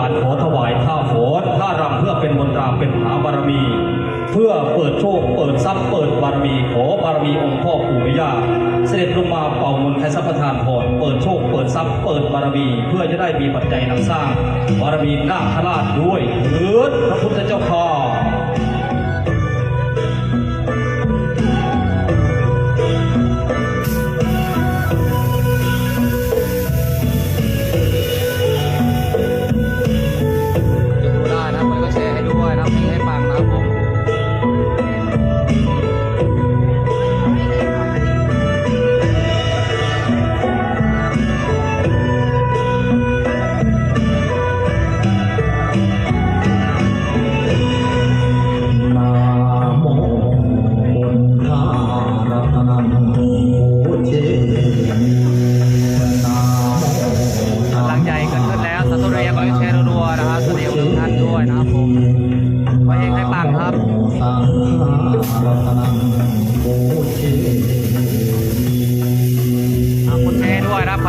การขอถวายข้าโพดข้ารำเพื่อเป็นมนตราเป็นมหาบารมี เพื่อเปิดโชค เปิดทรัพย์เปิดบารมี ขอบารมีองค์พ่อปู่แม่ย่าเสด็จลงมาเป่ามนต์ให้สัพพทานพรเปิดโชค เปิดทรัพย์เปิดบารมี เพื่อจะได้มีปัจจัยนำสร้างบารมีนาคราชด้วยเถิดพระพุทธเจ้าข้า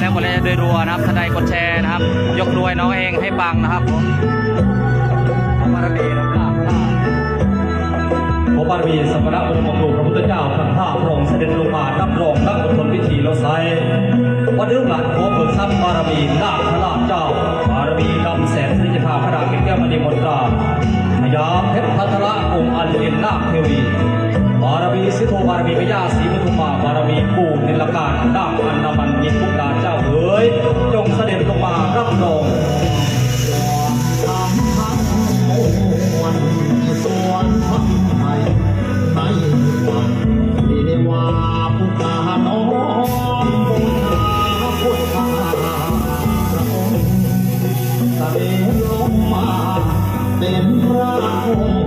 แล้วกดแชร์โดยรัวนะครับถ้าใดกดแชร์นะครับ ยกรวยน้องเองให้ปังนะครับผมบารมีนะครับลาบาบารมีสัมมาณบรมครูพระพุทธเจ้าทั้งห้าพระองค์เสด็จลงมารับรองตั้งบนทนพิธีเราไซวันนี้ลูกหลานขอเบิกทรัพย์บารมีนาคราชเจ้า บารมีนำแสนสิริธาพระดาเกศแก้วมณีมนตราพญาเพชรพัทระองค์อันเลียนนาคเทวีบารมีสิทธบารมีพญาศรีปทุมาบารมีปู่นิลการนาคอันนาม เสียงลมมาเต็มร่าง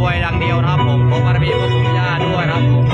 รวยดังเดียวนะครับผมขอบารมีพระพุทธเจ้าด้วยครับผม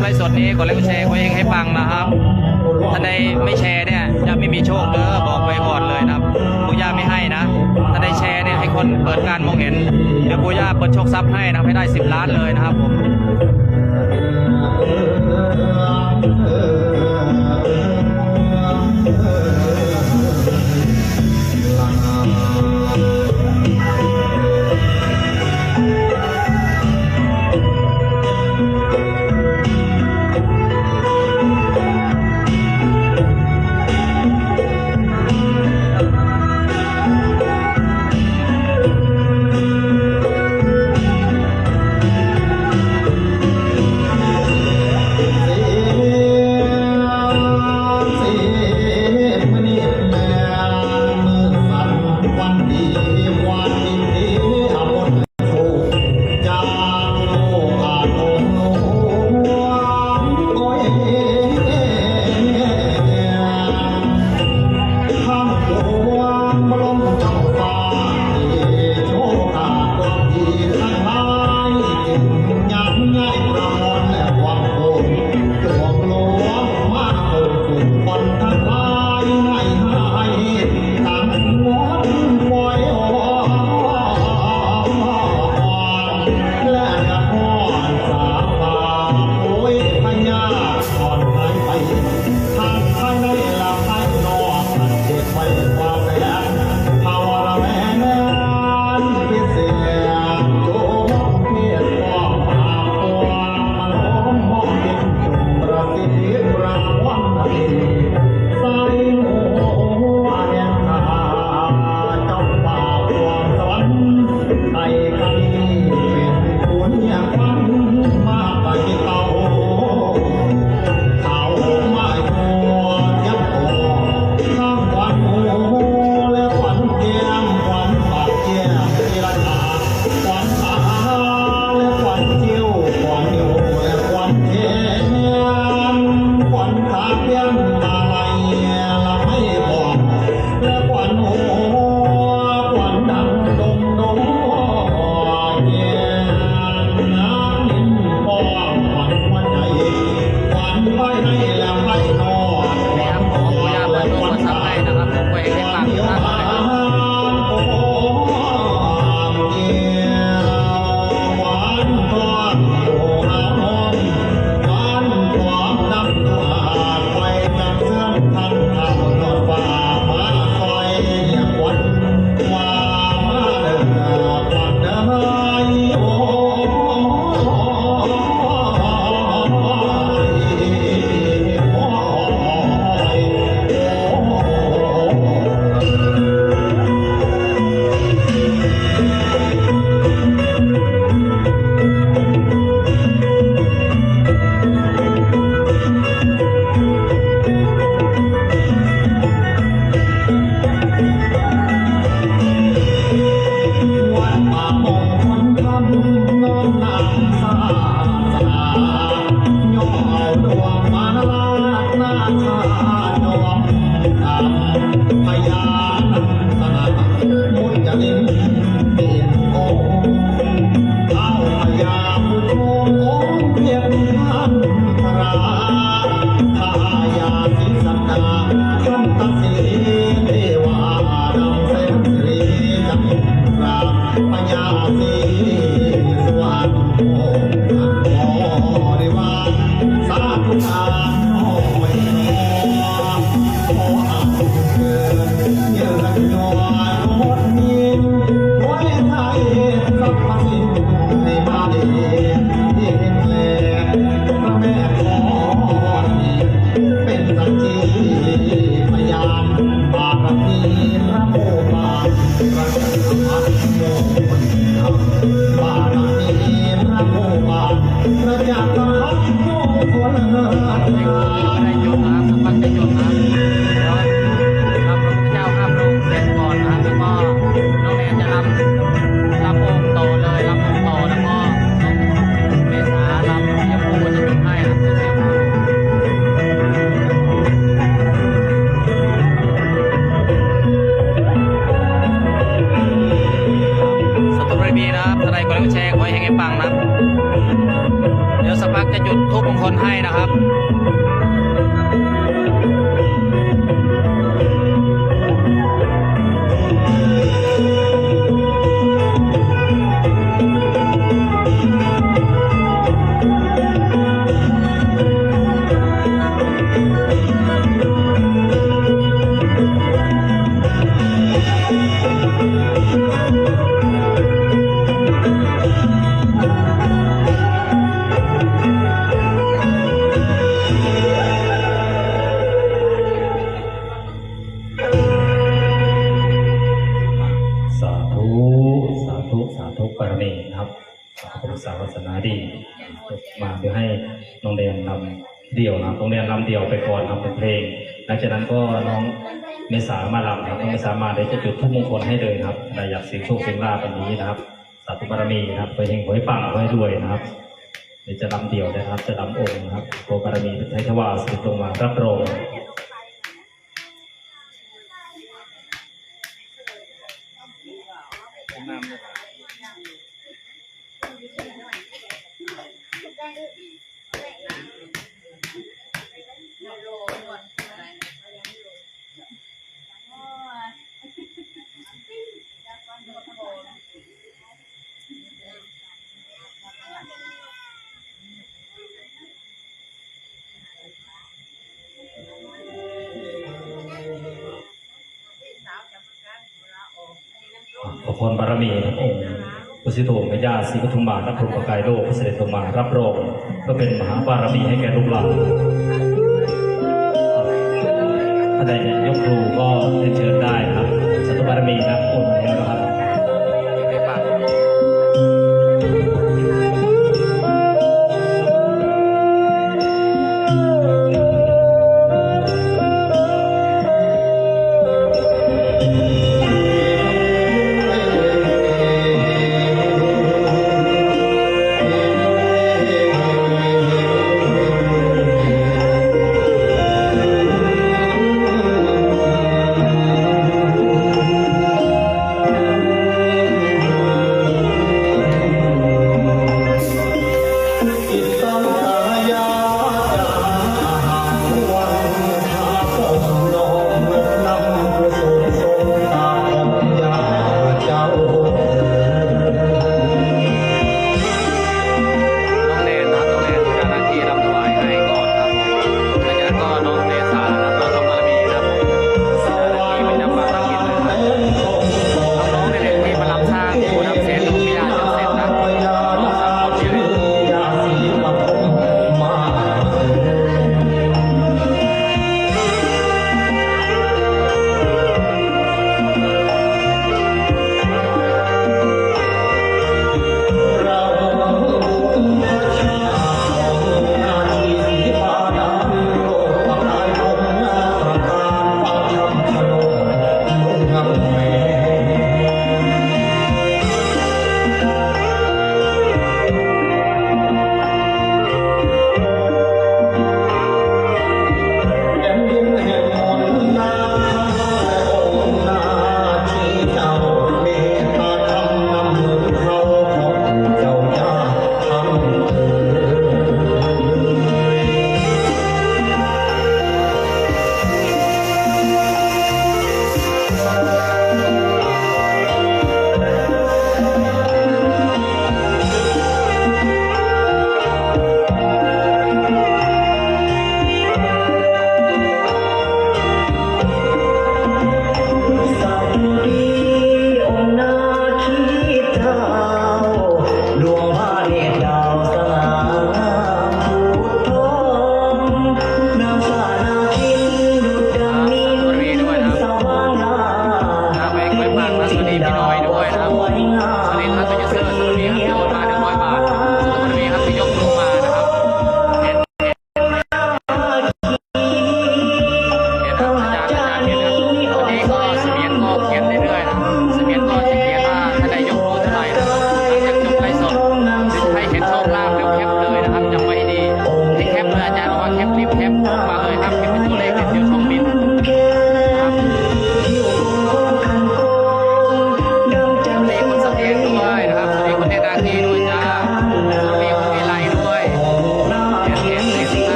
ไลฟ์สดนี้กดไลค์กดแชร์ไว้ให้ฟังนะครับ ถ้าไดไม่แชร์เนี่ยจะไม่มีโชคเด้อบอกไว้ก่อนเลยนะบปู่ย่าไม่ให้นะ ถ้าไดแชร์เนี่ยให้คนเปิดการมองเห็นเดี๋ยวปู่ย่าเปิดโชคทรัพย์ให้นะให้ได้ 10 ล้านเลยนะครับผม ไปไปเป็นคนอยากฟังมาไป ให้ฟังนะครับ เดี๋ยวสักพักจะจุดทุบมงคลให้นะครับ ก็น้องเมษามาลำครับน้องเมษามาเดี๋ยวจะจุดทุกมงคลให้เลยครับใครอยากเสียงโชคเสียงลาบแบบนี้นะครับสาธุบารมีนะครับไปเฮงหวยปังไว้ด้วยนะครับเดี๋ยวจะลำเดี่ยวนะครับ จะลำองค์นะครับโพบารมีใช้ทวาสิทธิ์ลงมารับรอง ขอพรบารมีนะองค์พุทธิโตพญาศรีปทุมมารับพรหมกายโลกเสด็จลงมารับรองเพื่อเป็นมหาบารมีให้แก่ลูกหลานถ้าใดจะยกครูก็เรียนเชิญได้